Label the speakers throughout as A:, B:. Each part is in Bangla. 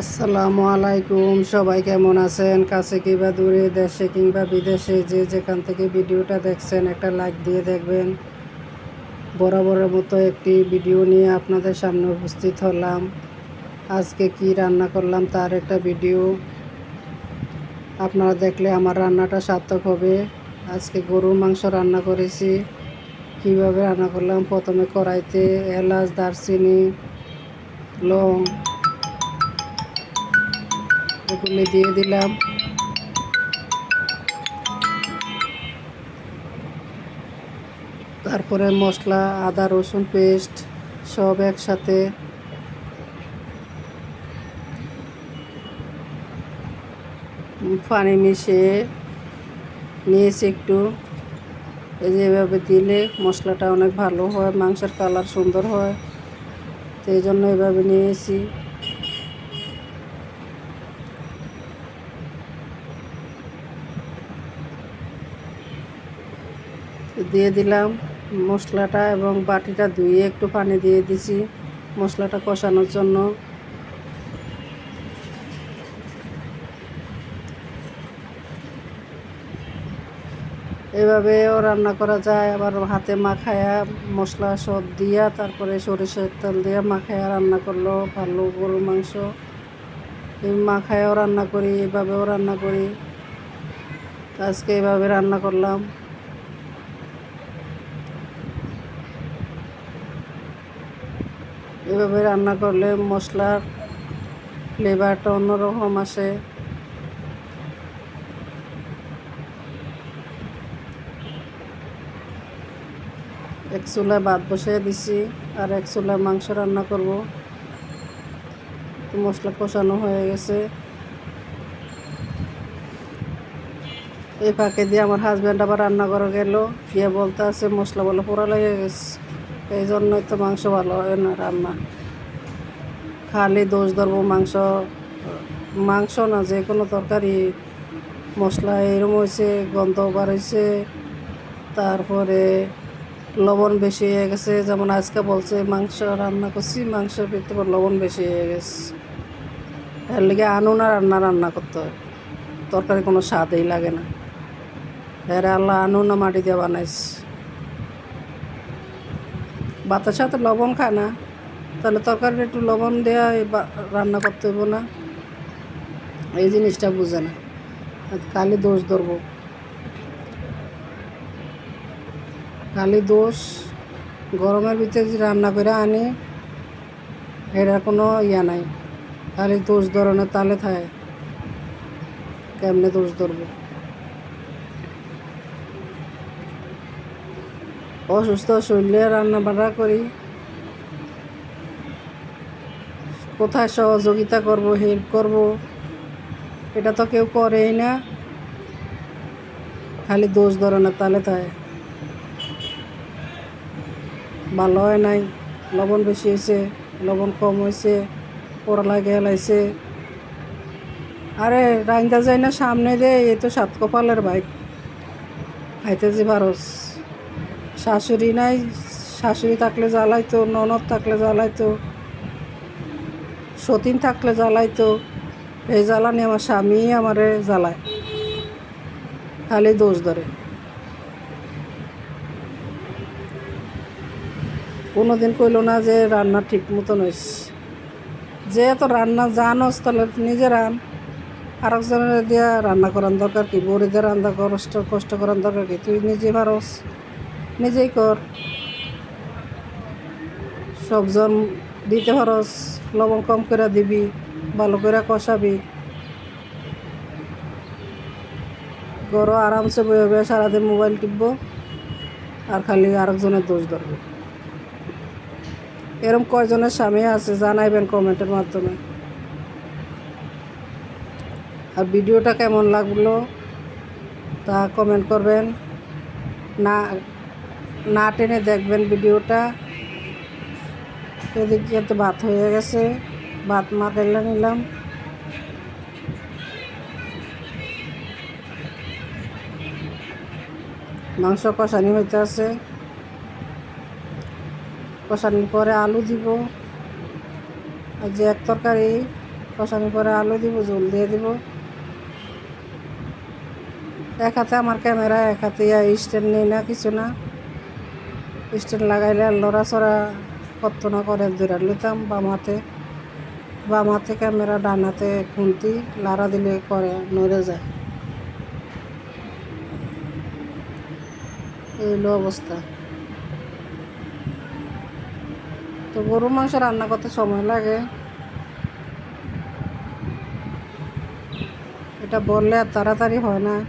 A: আসসালামু আলাইকুম। সবাই কেমন আছেন? কাছে কিংবা দূরে, দেশে কিংবা বিদেশে যে যেখান থেকে ভিডিওটা দেখছেন, একটা লাইক দিয়ে দেখবেন। বরাবরের মতো একটি ভিডিও নিয়ে আপনাদের সামনে উপস্থিত হলাম। আজকে কি রান্না করলাম তার একটা ভিডিও। আপনারা দেখলে আমার রান্নাটা সার্থক হবে। আজকে গরুর মাংস রান্না করেছি। কীভাবে রান্না করলাম? প্রথমে কড়াইতে এলাচ, দারচিনি, লং এগুলি দিয়ে দিলাম। তারপরে মশলা, আদা, রসুন পেস্ট সব একসাথে। পানি মিশিয়ে নিয়েছি একটু। এই যে এভাবে দিলে মশলাটা অনেক ভালো হয়, মাংসের কালার সুন্দর হয়। তো এই জন্য এভাবে নিয়েছি। দিয়ে দিলাম মশলাটা এবং বাটিটা ধুয়ে একটু পানি দিয়ে দিছি মশলাটা কষানোর জন্য। এভাবেও রান্না করা যায়, আবার হাতে মাখায়া মশলা সব দিয়া তারপরে সরিষার তেল দিয়ে মাখায়া রান্না করল, ভালো গরুর মাংস। মাখায়াও রান্না করি, এভাবেও রান্না করি। আজকে এভাবে রান্না করলাম। এভাবে রান্না করলে মশলার ফ্লেভারটা অন্যরকম আসে। এক চুলায় ভাত বসিয়ে দিছি আর এক চুলায় মাংস রান্না করব। মশলা কষানো হয়ে গেছে। এই ফাঁকে দিয়ে আমার হাজব্যান্ড আবার রান্না করা গেল, গিয়ে বলতে আছে মশলা বলে পোড়া লেগে গেছে। এই জন্যই তো মাংস ভালো হয় না রান্না। খালি দোষ ধরবো মাংস। মাংস না, যে কোনো তরকারি, মশলা এরম হয়েছে গন্ধ হয়েছে তারপরে লবণ বেশি হয়ে গেছে, যেমন আজকে বলছে মাংস রান্না করছি মাংসের ভিতরে লবণ বেশি হয়ে গেছে। এর লিগে আনুন না, রান্না রান্না করতে হয়। তরকারি কোনো স্বাদই লাগে না। এর আল্লাহ আনুন না, মাটি দিয়ে বানাইছে। ভাতের সাথে লবণ খায় না, তাহলে তরকারি একটু লবণ দেওয়া রান্না করতে হইব না। এই জিনিসটা বুঝে না। খালি দোষ ধরবো। কালি দোষ, গরমের ভিতরে যে রান্না করে আনি এটার কোনো ইয়া নাই। খালি দোষ ধরনের তালে থাকে কেমনে দোষ ধরবো? অসুস্থ শরীরে রান্না বান্না করি। কোথায় সহযোগিতা করব হেল্প করব, এটা তো কেউ করেই না। খালি দোষ ধরনের তালে তাই। ভালো হয় নাই, লবণ বেশি হয়েছে, লবণ কম হয়েছে পোড়া লাগে হেলাইছে আরে, রাইন্দা যায় না সামনে দে, এই তো সাত কপালের বাইক। খাইতে যে ভারস শাশুড়ি নাই, শাশুড়ি থাকলে জ্বালাইতো, ননদ থাকলে জ্বালাইতো, সতীন থাকলে জ্বালাইতো, এই জ্বালানি আমার স্বামী আমারে জ্বালায়, খালি দোষ ধরে। কোনো দিন কইল না যে রান্না ঠিক মতন হয়েছে যে এত রান্না জানোস তাহলে নিজে রান। আরেকজনের দিয়া রান্না করার দরকার কি? বড়িদের রান্না কষ্ট কষ্ট করার দরকার কি? তুই নিজে পারস। নিজেই কর। সবজন দিতে খরচ লবণ কম করে দিবি, ভালো করে কষাবি। গরো আরামসে বয়ে বয়ে সারাদিন মোবাইল টিপব, আর খালি আরেকজনের দোষ ধরবে। এরম কয়জনের স্বামী আছে জানাইবেন কমেন্টের মাধ্যমে। আর ভিডিওটা কেমন লাগল তা কমেন্ট করবেন। না না টেনে দেখবেন ভিডিওটা। এদিক তো ভাত হয়ে গেছে। ভাত মাখাইলে নিলাম। মাংস কষানি হইতে আছে। কষানির পরে আলু দিব। আর যে এক তরকারি, কষানোর পরে আলু দিব জল দিয়ে দিব। এক হাতে আমার ক্যামেরা, এক হাতে স্ট্যান্ড নেই না, কিছু না। স্ট্যান্ড লাগাইলে লড়াচড়া করতো না করে, দূরে নিতাম বাম হাতে বাম হাতে ক্যামেরা ডান হাতে খুন্তি, লাড়া দিলে করে নড়ে যায়। এই অবস্থা। তো গরু মাংস রান্না করতে সময় লাগে। এটা বললে আর তাড়াতাড়ি হয় না।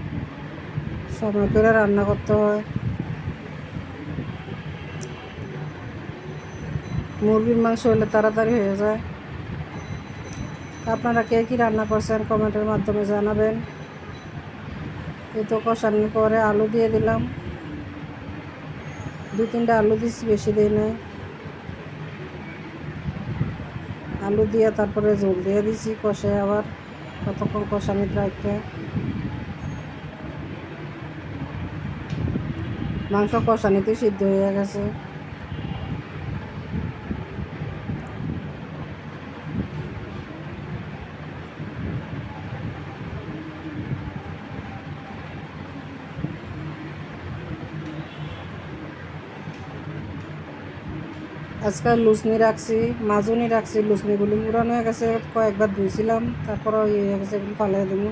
A: সময় করে রান্না করতে হয়। মুরগির মাংস হলে তাড়াতাড়ি হয়ে যায়। আপনারা কে কী রান্না করছেন কমেন্টের মাধ্যমে জানাবেন। এই তো কষানোর পরে আলু দিয়ে দিলাম। দু তিনটা আলু দিচ্ছি বেশি দিই নাই। আলু দিয়ে তারপরে জল দিয়ে দিছি কষে আবার, কতক্ষণ কষানির রাখতে। মাংস কষানিতে সিদ্ধ হয়ে গেছে। আজকাল লুসনি রাখছি, মাজনি রাখছি লুসনিগুলি পুরানো হয়ে গেছে, কয়েকবার ধুইছিলাম তারপরে ইয়ে হয়ে গেছে, এগুলো ফালাই দিব।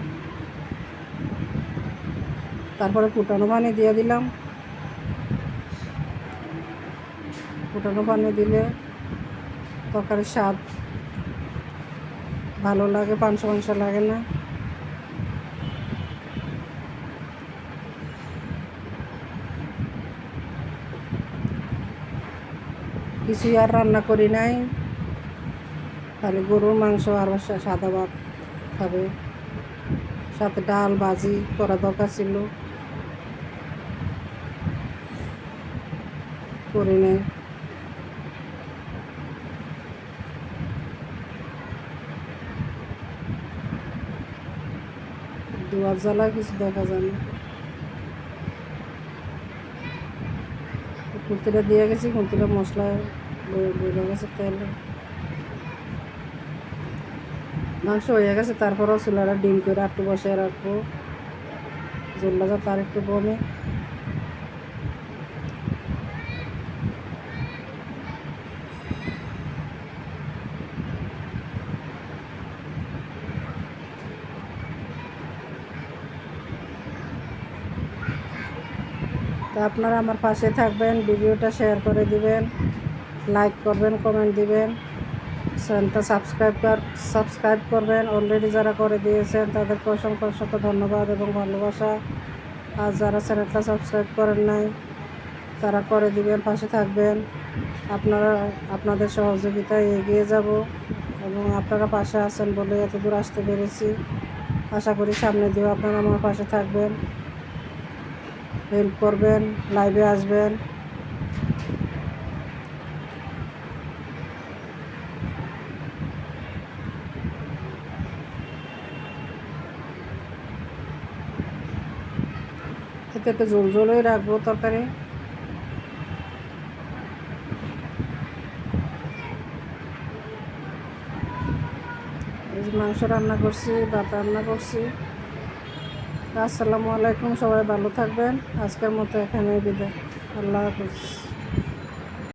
A: তারপরে ফুটানো পানি দিয়ে দিলাম। ফুটানো পানি দিলে তরকারির স্বাদ ভালো লাগে পাঁচশো মাংস লাগে না। কিছুই আর রান্না করি নাই। খালি গরুর মাংস আর সাদা ভাত খাবে। সাথে ডাল, ভাজি করা দরকার ছিল। করি নাই। দুয়ার জ্বালা কিছু দেখা যায় না। খুন্তিটা দিয়ে গেছি, খুন্তিটা মশলা বেড়ে গেছে তেল। মাংস হয়ে গেছে, তারপরও চুলাটা ডিম করে একটু বসে রাখব। জল লাগা তার একটু কমে। তো আপনারা আমার পাশে থাকবেন, ভিডিওটা শেয়ার করে দিবেন লাইক করবেন কমেন্ট দিবেন, চ্যানেলটা সাবস্ক্রাইব কর সাবস্ক্রাইব করবেন। অলরেডি যারা করে দিয়েছেন, তাদেরকে অসংখ্য অসংখ্য ধন্যবাদ এবং ভালোবাসা। আর যারা চ্যানেলটা সাবস্ক্রাইব করেন নাই, তারা করে দিবেন, পাশে থাকবেন। আপনারা, আপনাদের সহযোগিতায় এগিয়ে যাব এবং আপনারা পাশে আছেন বলে এত দূর আসতে পেরেছি। আশা করি সামনে দিয়েও আপনারা আমার পাশে থাকবেন। হেল্প করবেন, লাইভে আসবেন। এতে একটু জল জলই রাখব তরকারি। মাংস রান্না করছি, ভাত রান্না করছি। আসসালামু আলাইকুম সবাই ভালো থাকবেন। আজকের মতো এখানে বিদায়। আল্লাহ হাফিজ।